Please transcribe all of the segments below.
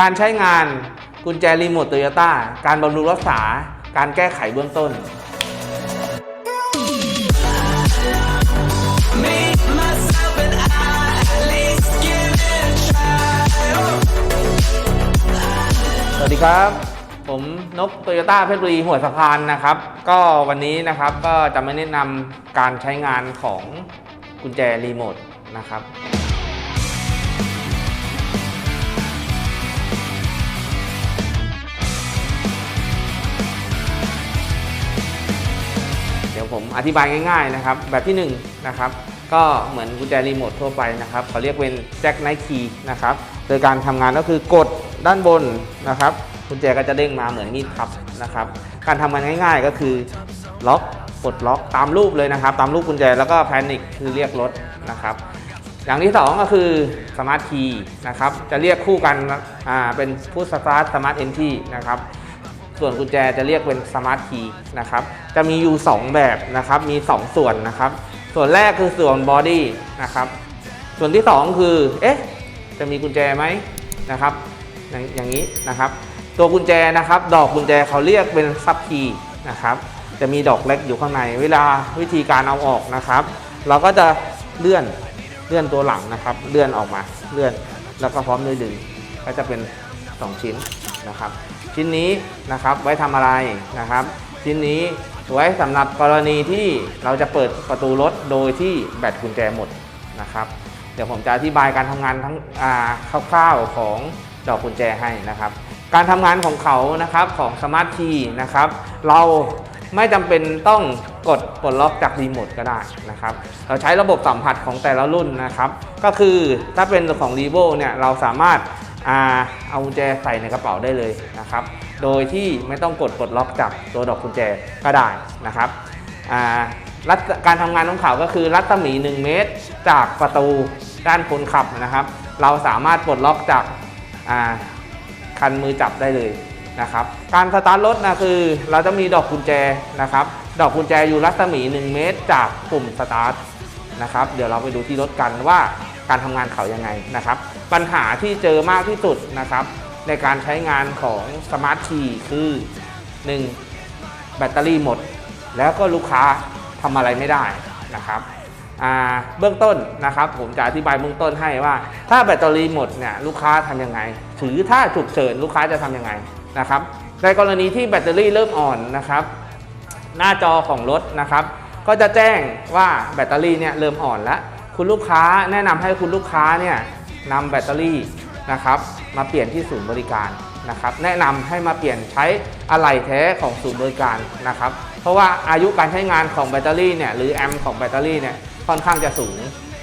การใช้งานกุญแจรีโมทโตโยต้าการบำรุงรักษา การแก้ไขเบื้องต้น สวัสดีครับ ผมนกโตโยต้าเพชรบุรีหัวสะพานนะครับ ก็วันนี้นะครับก็จะมาแนะนำการใช้งานของกุญแจรีโมทนะครับ ผมอธิบายง่ายๆนะครับ แบบที่1นงนะครับก็เหมือนกุญแจรีโมททั่วไปนะครับเขาเรียกเป็นแจ็คไนคีย์นะครับโดยการทำงานก็คือกดด้านบนนะครับกุญแจก็จะเด้งมาเหมือนมีดพับนะครับ การทำงานง่ายๆก็คือล็อกกดล็อกตามรูปเลยนะครับ ตามรูปกุญแจแล้วก็แพนิคคือเรียกรถนะครับอย่างที่ 2 ก็คือสมาร์ทคีย์นะครับจะเรียกคู่กันอ่าเป็นพุทสตาร์ทสมาร์ทเอนทีนะครับ ส่วนกุญแจจะเรียกเป็นสมาร์ทคีย์นะครับ จะมีอยู่ 2 แบบนะครับ มี 2 ส่วนนะครับ ส่วนแรกคือส่วนบอดี้นะครับ ส่วนที่ 2 คือ เอ๊ะ จะมีกุญแจไหมนะครับอย่างอย่างนี้นะครับ ตัวกุญแจนะครับ ดอกกุญแจเขาเรียกเป็นซับคีย์นะครับ จะมีดอกเล็กอยู่ข้างใน เวลาวิธีการเอาออกนะครับ เราก็จะเลื่อน เลื่อนตัวหลังนะครับ เลื่อนออกมา เลื่อน แล้วก็พร้อมด้วยดึง ก็จะเป็น 2 ชิ้น นะครับ ชิ้นนี้นะครับไว้ทำอะไรนะครับ ชิ้นนี้ไว้สำหรับกรณีที่เราจะเปิดประตูรถโดยที่แบตกุญแจหมดนะครับ เดี๋ยวผมจะอธิบายการทำงานทั้งคร่าวๆของดอกกุญแจให้นะครับ การทำงานของเขานะครับของสมาร์ทคีย์นะครับ เราไม่จำเป็นต้องกดปลดล็อกจากรีโมทก็ได้นะครับ เราใช้ระบบสัมผัสของแต่ละรุ่นนะครับ ก็คือถ้าเป็นของ r e v o เนี่ยเราสามารถ อ่าเอากุญแจใส่ในกระเป๋าได้เลยนะครับ โดยที่ไม่ต้องกดปลดล็อกจากตัวดอกกุญแจก็ได้นะครับอ่ารัการทำงานของเขาก็คือรัศมี 1 เมตร จากประตูด้านคนขับนะครับ เราสามารถปลดล็อกจากคันมือจับได้เลยนะครับ การสตาร์ทรถนะคือเราจะมีดอกกุญแจนะครับ ดอกกุญแจอยู่รัศมี 1 เมตร จากปุ่มสตาร์ทนะครับ เดี๋ยวเราไปดูที่รถกันว่า การทำงานเขายังไงนะครับ ปัญหาที่เจอมากที่สุดนะครับ ในการใช้งานของสมาร์ทคีคือ 1. แบตเตอรี่หมด แล้วก็ลูกค้าทำอะไรไม่ได้นะครับเบื้องต้นนะครับ ผมจะอธิบายเบื้องต้นให้ว่า ถ้าแบตเตอรี่หมดเนี่ยลูกค้าทำยังไงถือถ้าฉุกเฉินลูกค้าจะทำยังไงนะครับ ในกรณีที่แบตเตอรี่เริ่มอ่อนนะครับ หน้าจอของรถนะครับ ก็จะแจ้งว่าแบตเตอรี่เนี่ยเริ่มอ่อนแล้ว คุณลูกค้าแนะนำให้คุณลูกค้าเนี่ยนำแบตเตอรี่นะครับมาเปลี่ยนที่ศูนย์บริการนะครับแนะนำให้มาเปลี่ยนใช้อะไหล่แท้ของศูนย์บริการนะครับเพราะว่าอายุการใช้งานของแบตเตอรี่เนี่ยหรือแอมป์ของแบตเตอรี่เนี่ยค่อนข้างจะสูง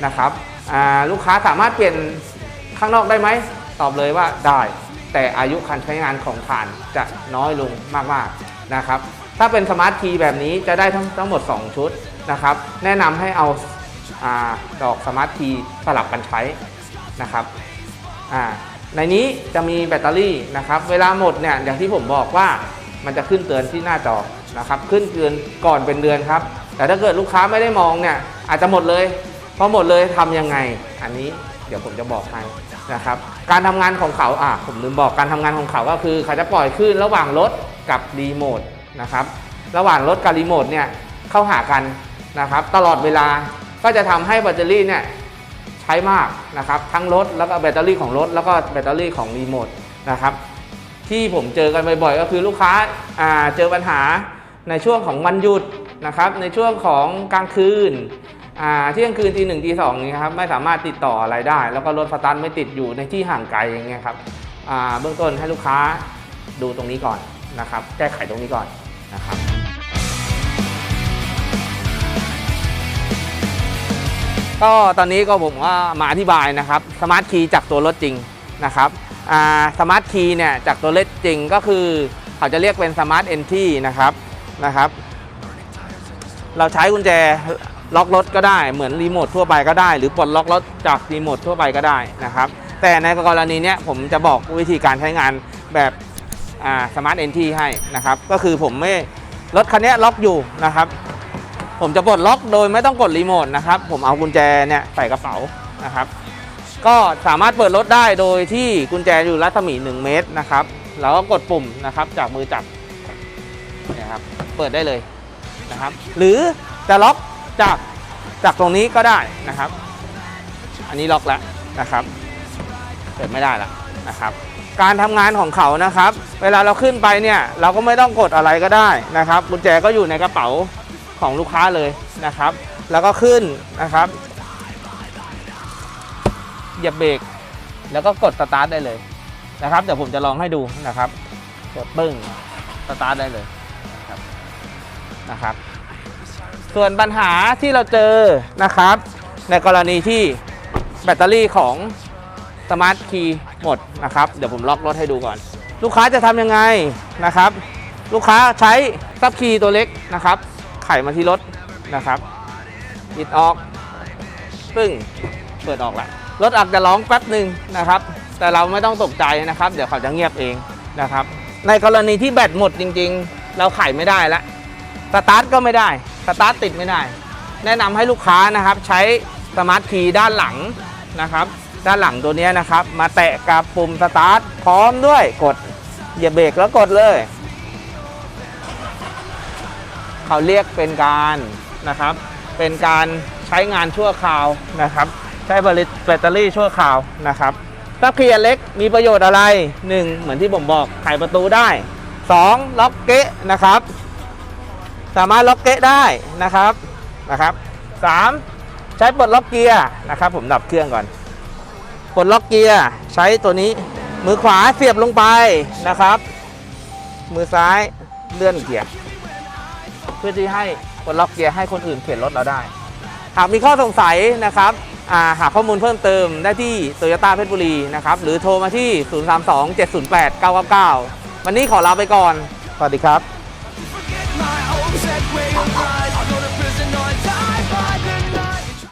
นะครับลูกค้าสามารถเปลี่ยนข้างนอกได้ไหมตอบเลยว่าได้ แต่อายุการใช้งานของฐานจะน้อยลงมากๆนะครับถ้าเป็นสมาร์ทคีย์แบบนี้จะได้ทั้งทั้งหมด 2 ชุดนะครับแนะนำให้เอา ดอกสมาร์ทคีสลับกันใช้นะครับในนี้จะมีแบตเตอรี่นะครับ เวลาหมดเนี่ยอย่างที่ผมบอกว่ามันจะขึ้นเตือนที่หน้าจอนะครับ ขึ้นเตือนก่อนเป็นเดือนครับ แต่ถ้าเกิดลูกค้าไม่ได้มองเนี่ยอาจจะหมดเลยพอหมดเลยทำยังไง อันนี้เดี๋ยวผมจะบอกให้นะครับ การทำงานของเขาอะผมลืมบอกการทำงานของเขาก็คือเขาจะปล่อยขึ้นระหว่างรถกับรีโมทนะครับ ระหว่างรถกับรีโมทเนี่ยเข้าหากันนะครับ ตลอดเวลา ก็จะทำให้แบตเตอรี่เนี่ยใช้มากนะครับทั้งรถแล้วก็แบตเตอรี่ของรถแล้วก็แบตเตอรี่ของรีโมทนะครับที่ผมเจอกันบ่อยๆก็คือลูกค้าาเจอปัญหาในช่วงของวันหยุดนะครับในช่วงของกลางคืนเที่ยงคืนทีหนึ่งทีสองนี้ครับไม่สามารถติดต่ออะไรได้ แล้วก็รถสตาร์ทไม่ติดอยู่ในที่ห่างไกลอย่างเงี้ยครับเบื้องต้นให้ลูกค้าดูตรงนี้ก่อนนะครับ แก้ไขตรงนี้ก่อนนะครับ ก็ตอนนี้ก็ผมว่ามาอธิบายนะครับสมาร์ทคีย์จากตัวรถจริงนะครับสมาร์ทคีย์เนี่ยจากตัวรถจริงก็คือ เขาจะเรียกเป็นสมาร์ทเอนทีนะครับนะครับ เราใช้กุญแจล็อกรถก็ได้เหมือนรีโมททั่วไปก็ได้ หรือปลดล็อกรถจากรีโมททั่วไปก็ได้นะครับ แต่ในกรณีเนี้ยผมจะบอกวิธีการใช้งานแบบสมาร์ทเอนทีให้นะครับ ก็คือผมไม่รถคันนี้ล็อกอยู่นะครับ ผมจะปลดล็อกโดยไม่ต้องกดรีโมทนะครับ ผมเอากุญแจเนี่ยใส่กระเป๋านะครับ ก็สามารถเปิดรถได้โดยที่กุญแจอยู่รัศมี 1 เมตรนะครับ แล้วก็กดปุ่มนะครับจากมือจับนี่ยครับ เปิดได้เลยนะครับ หรือจะล็อกจากจากตรงนี้ก็ได้นะครับ อันนี้ล็อกแล้วนะครับ เปิดไม่ได้แล้วนะครับ การทำงานของเขานะครับ เวลาเราขึ้นไปเนี่ย เราก็ไม่ต้องกดอะไรก็ได้นะครับ กุญแจก็อยู่ในกระเป๋า ของลูกค้าเลยนะครับ แล้วก็ขึ้นนะครับเหยียบเบรกแล้วก็กดสตาร์ทได้เลยนะครับเดี๋ยวผมจะลองให้ดูนะครับกดปึ้งสตาร์ทได้เลยนะครับนะครับ ส่วนปัญหาที่เราเจอนะครับ ในกรณีที่แบตเตอรี่ของสมาร์ทคีย์หมดนะครับ เดี๋ยวผมล็อกรถให้ดูก่อน ลูกค้าจะทำยังไงนะครับ ลูกค้าใช้ซับคีย์ตัวเล็กนะครับ ข่มาที่รถนะครับปิดออกปึ้งเปิดออกแล้วรถอาจจะร้องแป๊บหนึ่งนะครับ แต่เราไม่ต้องตกใจนะครับ เดี๋ยวเขาจะเงียบเองนะครับ ในกรณีที่แบตหมดจริง ๆ เราไขไม่ได้แล้วสตาร์ทก็ไม่ได้สตาร์ทติดไม่ได้ แนะนำให้ลูกค้านะครับใช้สมาร์ทคีย์ด้านหลังนะครับ ด้านหลังตัวนี้นะครับ มาแตะกับปุ่มสตาร์ทพร้อมด้วยกดเหยียบเบรกแล้วกดเลย เขาเรียกเป็นการนะครับ เป็นการใช้งานชั่วคราวนะครับ ใช้บริแบตเตอรี่ชั่วคราวนะครับซับเคียร์เล็กมีประโยชน์อะไร 1 เหมือนที่ผมบอกไขประตูได้ 2 ล็อกเกะนะครับ สามารถล็อกเกะได้นะครับนะครับสามใช้ปลดล็อกเกียร์นะครับผมดับเครื่องก่อนปลดล็อกเกียร์ใช้ตัวนี้มือขวาเสียบลงไปนะครับ มือซ้ายเลื่อนเกียร์ เพื่อที่ให้ปลดล็อกเกียร์ให้คนอื่นเข็นรถเราได้ หากมีข้อสงสัยนะครับอ่าหาข้อมูลเพิ่มเติมได้ที่โตโยต้าเพชรบุรีนะครับหรือโทรมาที่ 032 708 999 วันนี้ขอลาไปก่อน สวัสดีครับ